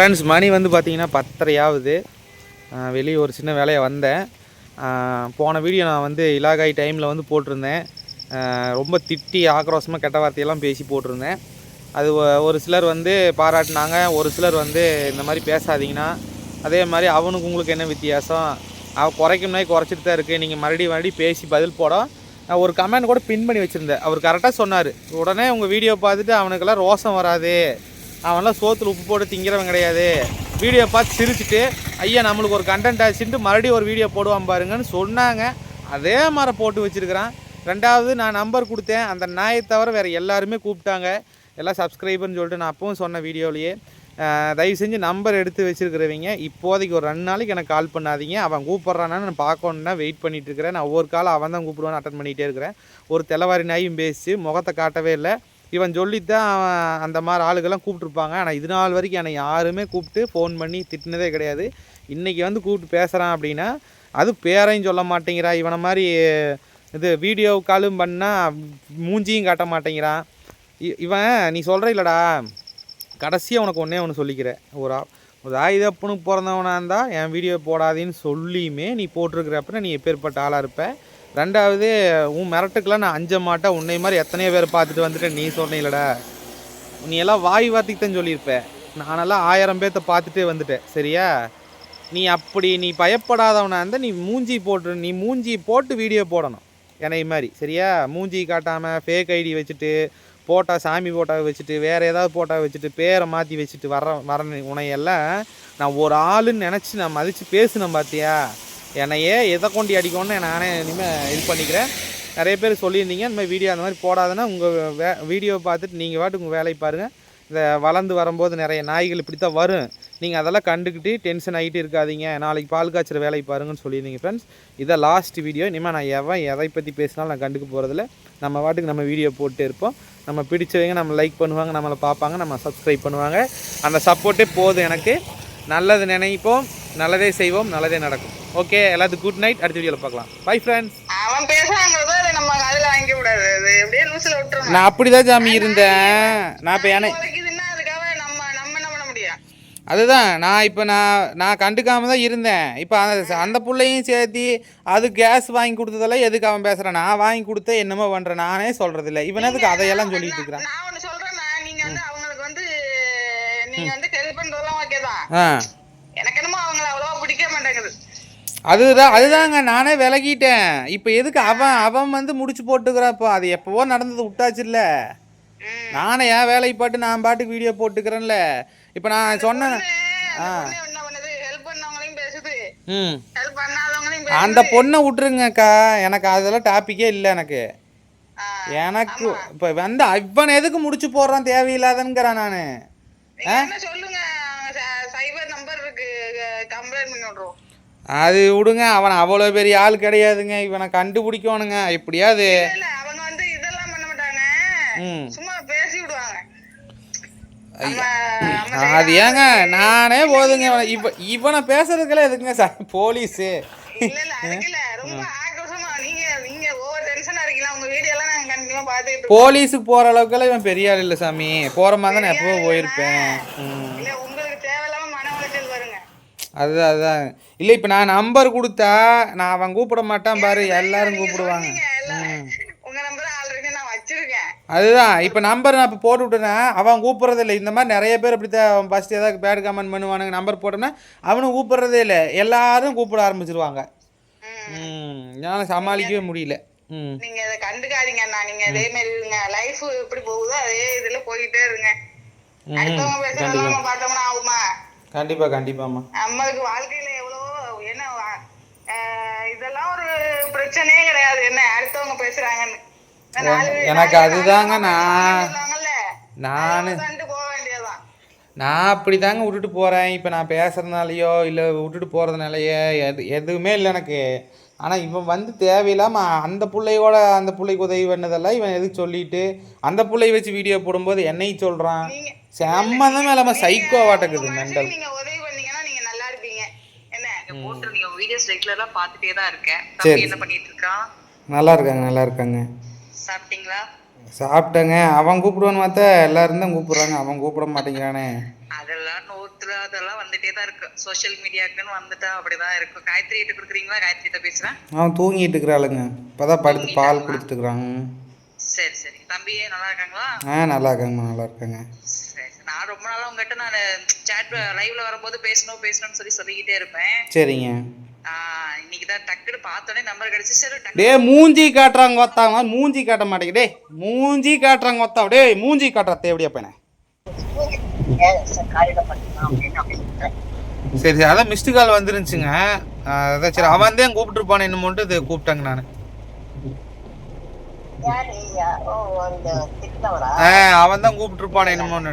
Friends மணி வந்து பார்த்தீங்கன்னா பத்தரையாவது. வெளியே ஒரு சின்ன வேலையை வந்தேன். போன வீடியோ நான் வந்து இலாகாய் டைமில் வந்து போட்டிருந்தேன். ரொம்ப திட்டி ஆக்ரோஷமாக கெட்ட வார்த்தையெல்லாம் பேசி போட்டிருந்தேன். அது ஒ- ஒரு சிலர் வந்து பாராட்டினாங்க ஒரு சிலர் வந்து இந்த மாதிரி பேசாதீங்கன்னா. அதே மாதிரி அவனுக்கு உங்களுக்கு என்ன வித்தியாசம்? அவள் குறைக்கணும்னா குறைச்சிட்டு தான் இருக்குது நீங்கள் மறுபடியும் மறுபடியும் பேசி பதில் போட. நான் ஒரு கமெண்ட் கூட பின் பண்ணி வச்சுருந்தேன். அவர் கரெக்டாக சொன்னார். உடனே உங்கள் வீடியோ பார்த்துட்டு அவனுக்கெல்லாம் ரோசம் வராது. அவன்லாம் சோத்துல உப்பு போட்டு திங்கிறவன் கிடையாது. வீடியோ பார்த்து சிரிச்சுட்டு ஐயா நம்மளுக்கு ஒரு கண்டென்ட் ஆச்சுட்டு மறுபடியும் ஒரு வீடியோ போடுவான் பாருங்கன்னு சொன்னாங்க. அதே மாதிரி போட்டு வச்சுருக்கிறான். ரெண்டாவது நான் நம்பர் கொடுத்தேன். அந்த நாயை தவிர வேறு எல்லாருமே கூப்பிட்டாங்க. எல்லாம் சப்ஸ்கிரைபர்னு சொல்லிட்டு நான் அப்பவும் சொன்ன வீடியோலையே. தயவு செஞ்சு நம்பர் எடுத்து வச்சுருக்கிறவங்க இப்போதைக்கு ஒரு ரெண்டு நாளைக்கு எனக்கு கால் பண்ணாதீங்க. அவன் கூப்பிட்றானான்னு நான் பார்க்கணுன்னா வெயிட் பண்ணிகிட்டு இருக்கிறேன். நான் ஒவ்வொரு காலம் அவன் தான் கூப்பிடுவான்னு அட்டன் பண்ணிகிட்டே இருக்கிறேன். ஒரு தெலவாரி நாயும் பேசி முகத்தை காட்டவே இல்லை. இவன் சொல்லித்தான் அவன் அந்த மாதிரி ஆளுகள்லாம் கூப்பிட்ருப்பாங்க ஆனால் இது நாள் வரைக்கும் என்னை யாருமே கூப்பிட்டு ஃபோன் பண்ணி திட்டினதே கிடையாது. இன்றைக்கி வந்து கூப்பிட்டு பேசுகிறான் அப்படின்னா அது பேரையும் சொல்ல மாட்டேங்கிறா. இவனை மாதிரி இது வீடியோ காலும் பண்ணால் மூஞ்சியும் காட்ட மாட்டேங்கிறான். இ- இவன் நீ சொல்கிற இல்லடா கடைசியாக உனக்கு ஒன்றே ஒன்று சொல்லிக்கிறேன் ஒரு ஒரு ஆயுதப்பனுக்கு பிறந்தவனாக இருந்தால் என் வீடியோ போடாதேன்னு சொல்லியுமே நீ போட்டிருக்கிறப்ப நீ எப்பேற்பட்ட ஆளாக இருப்பேன் ரெண்டாவது உன் மிரட்டுக்கெலாம் நான் அஞ்ச மாட்டேன். உன்னை மாதிரி எத்தனையோ பேர் பார்த்துட்டு வந்துட்டு நீ சொன்னீங்களடா நீ எல்லாம் வாய் வார்த்தைக்கு தான் சொல்லியிருப்பேன் நானெல்லாம் ஆயிரம் பேர்த்த பார்த்துட்டே வந்துட்டேன். சரியா? நீ அப்படி நீ பயப்படாதவனா இருந்தால் நீ மூஞ்சி போட்டு நீ மூஞ்சி போட்டு வீடியோ போடணும். என்னை மாதிரி. சரியா? மூஞ்சி காட்டாமல் ஃபேக் ஐடி வச்சுட்டு போட்டா சாமி போட்டா வச்சுட்டு வேறு ஏதாவது போட்டா வச்சுட்டு பேரை மாற்றி வச்சுட்டு வர வர உனையெல்லாம் நான் ஒரு ஆளுன்னு நினச்சி நான் மதித்து பேசினேன் பார்த்தியா என்னையே எதை கொண்டு அடிக்கணும்னு நானே இனிமேல் இது பண்ணிக்கிறேன். நிறைய பேர் சொல்லியிருந்தீங்க இந்த மாதிரி வீடியோ அந்த மாதிரி போடாதுன்னா உங்கள் வே வீடியோ பார்த்துட்டு நீங்கள் பாட்டுக்கு உங்கள் வேலையை பாருங்கள் இந்த வளர்ந்து வரும்போது நிறைய நாய்கள் இப்படி தான் வரும். நீங்கள் அதெல்லாம் கண்டுக்கிட்டு டென்ஷன் ஆகிட்டு இருக்காதீங்க. நாளைக்கு பால் காய்ச்சற வேலைக்கு பாருங்கன்னு சொல்லியிருந்தீங்க ஃப்ரெண்ட்ஸ் இதை லாஸ்ட் வீடியோ இனிமேல் நான் எவன் எதை பற்றி பேசினாலும் நான் கண்டுக்க போகிறதில்ல நம்ம பாட்டுக்கு நம்ம வீடியோ போட்டு இருப்போம். நம்ம பிடிச்சவங்க நம்ம லைக் பண்ணுவாங்க நம்மளை பார்ப்பாங்க நம்ம சப்ஸ்கிரைப் பண்ணுவாங்க. அந்த சப்போர்ட்டே போதும் எனக்கு. நல்லது நினைப்போம். நல்லதே செய்வோம் நல்லதே நடக்கும். ஓகே எல்லாத்துக்கும் குட் நைட் அடுத்த வீடியோவில் பார்க்கலாம். பை ஃப்ரெண்ட்ஸ் அவன் பேசுறாங்கிறத நம்ம அதுல வாங்கிக்க கூடாது அது எப்படியே லூசில் விட்டுறணும். நான் அப்படிதான் சாமி இருந்தேன். நான் இப்போ எனக்கு உதைக்குதுன்னா அதுக்காக நம்ம நம்ம என்ன பண்ண முடியும்? அதுதான். நான் இப்போ நான் நான் கண்டுக்காம தான் இருந்தேன். இப்போ அந்த அந்த பிள்ளையும் சேர்த்தி அது கேஸ் வாங்கி கொடுத்ததெல்லாம் எதுக்கு அவன் பேசுகிறான் நான் வாங்கி கொடுத்த என்னமோ பண்ணுறேன் நானே சொல்கிறது இல்லை இவன் எதுக்கு அதையெல்லாம் சொல்லிட்டு இருக்கிறான்? நான் ஒண்ணு சொல்றேன்னா நீங்க வந்து அவங்களுக்கு வந்து நீங்க வந்து ஹெல்ப் பண்றதெல்லாம் ஓகே தான் ஆ எனக்கு என்னமோ அவங்கள அவ்வளவா அதுதான் அதுதாங்க நானே விலகிட்டேன். இப்போ எதுக்கு அவன் அவன் வந்து முடிச்சு போட்டுக்கிறாப்போ? அது எப்போவோ நடந்தது விட்டாச்சுல்ல ம். நானே என் வேலையை பாட்டு நான் பாட்டுக்கு வீடியோ போட்டுக்கிறேன்ல. இப்போ நான் சொன்னேன் பேசுது. ம். அந்த பொண்ணை விட்டுருங்கக்கா. எனக்கு அதெல்லாம் டாப்பிக்கே இல்லை எனக்கு. ஆ, எனக்கு இப்போ வந்து இவன் எதுக்கு முடிச்சு போடுறான் தேவையில்லாதங்கிறான் நான். சொல்லுங்க? சைபர் நம்பர் இருக்கு. கம்ப்ளைண்ட் பண்ணி விடுறோம் அது விடுங்க அவன் அவ்வளோ பெரிய ஆள் கிடையாதுங்க. இவனை கண்டுபிடிக்கணுங்க. எப்படியாவது இல்ல அவங்க வந்து இதெல்லாம் பண்ண மாட்டாங்க. ம். சும்மா பேசி விடுவாங்க. நம்ம நம்ம அது ஏங்க? நானே போதுங்க. இவனை இவ இவனை பேசுறதுக்கெல்லாம் எதுக்குங்க சார்? போலீஸு. போலீஸுக்கு போகிற அளவுக்கெல்லாம் இவன் பெரிய ஆள் இல்லை சாமி. போகிற மாதிரி தான் நான் எப்பவோ போயிருப்பேன். உங்களுக்கு தேவையில்லாம மன உளைச்சல் வருங்க. அதுதான் அதுதான் இல்லை இப்போ நான் நம்பர் கொடுத்தா நான் அவன் கூப்பிட மாட்டான் பாரு எல்லாரும் கூப்பிடுவாங்க. அதுதான். இப்போ நம்பர் நான் இப்போ போட்டு விட்டேன்னா அவன் கூப்பிட்றதே இல்லை இந்த மாதிரி நிறைய பேர் அப்படி தான் ஃபஸ்ட் ஏதாவது பேட் கமெண்ட் பண்ணுவானுங்க நம்பர் போட்டோம்னா அவனும் கூப்பிட்றதே இல்லை. எல்லாரும் கூப்பிட ஆரம்பிச்சிருவாங்க. ம். என்னால் சமாளிக்கவே முடியல. ம். நீங்க இதை கண்டுக்காதீங்க அண்ணா. நீங்க இதே மாதிரி இருங்க. லைஃப் எப்படி போகுதோ அதே இதுல போயிட்டே இருங்க. அடுத்தவங்க நம்ம பார்த்தோம்னா ஆகுமா? கண்டிப்பாக கண்டிப்பாம்மா. நம்மளுக்கு வாழ்க்கையில எவ்வளவோ என்ன இதெல்லாம் ஒரு பிரச்சனையே கிடையாது. என்ன அடுத்தவங்க பேசுறாங்கன்னு. எனக்கு அதுதாங்க நான் நான் நான் அப்படி தாங்க விட்டுட்டு போகிறேன் இப்போ நான் பேசுகிறதுனாலையோ இல்லை விட்டுட்டு போகிறதுனாலையோ எது எதுவுமே இல்லை எனக்கு. ஆனால் இவன் வந்து தேவையில்லாமல் அந்த பிள்ளையோட அந்த பிள்ளைக்கு உதவி பண்ணதெல்லாம் இவன் எதுக்கு சொல்லிட்டு அந்த பிள்ளைய வச்சு வீடியோ போடும்போது என்னையும் சொல்கிறான் செம்மதமே இல்லாமல் சைக்கோ வாட்டக்குது மெண்டல் நீங்க உதவி பண்ணீங்கன்னா நீங்க நல்லா இருப்பீங்க. என்ன போட்டுருந்தீங்க வீடியோஸ் ரெகுலரா பாத்துட்டே தான் இருக்கேன். என்ன பண்ணிட்டு இருக்கான் நல்லா இருக்காங்க நல்லா இருக்காங்க. சாப்பிட்டீங்களா? சாப்பிட்டேங்க. அவன் கூப்பிடுவான்னு பார்த்தா எல்லாரும் தான் கூப்பிடுறாங்க. அவன் கூப்பிட மாட்டேங்கிறானே. அதெல்லாம் நூத்து கோவத்துல அதெல்லாம் வந்துட்டே தான் இருக்கு. சோஷியல் மீடியாக்குன்னு வந்துட்டா அப்படிதான் இருக்கும் காயத்ரி கிட்ட கொடுக்குறீங்களா? காயத்ரி கிட்ட பேசுறேன். அவன் தூங்கிட்டு இருக்கிறாளுங்க. இப்போ தான் படுத்து பால் கொடுத்துட்டுருக்குறாங்க சரி சரி. தம்பியே நல்லா இருக்காங்களா? ஆ நல்லா இருக்காங்கம்மா நல்லா இருக்காங்க. நான் ரொம்ப நாளா உங்ககிட்ட நான் சேட் லைவ்ல வரும்போது பேசணும் பேசணும்னு சொல்லி சொல்லிக்கிட்டே இருப்பேன். சரிங்க. ஆஹ் இன்னைக்கு தான் டக்குன்னு பார்த்தோன்னே நம்பர் கிடைச்சு. சரி டே மூஞ்சி காட்டுறாங்க ஒத்தாங்க. மூஞ்சி காட்ட மாட்டேங்க. டே மூஞ்சி காட்டுறாங்க ஒத்தா டே மூஞ்சி காட்டுறத எப்படியா பையனை. சரி சரி அதான் மிஸ்டு கால் வந்துருந்துச்சுங்க. அதான் சரி அவன் தான் கூப்பிட்டுருப்பானு என்னமோன்ட்டு இது கூப்பிட்டாங்க நான். அவன் தான் கூப்பிட்டுருப்பானு என்னமோன்னு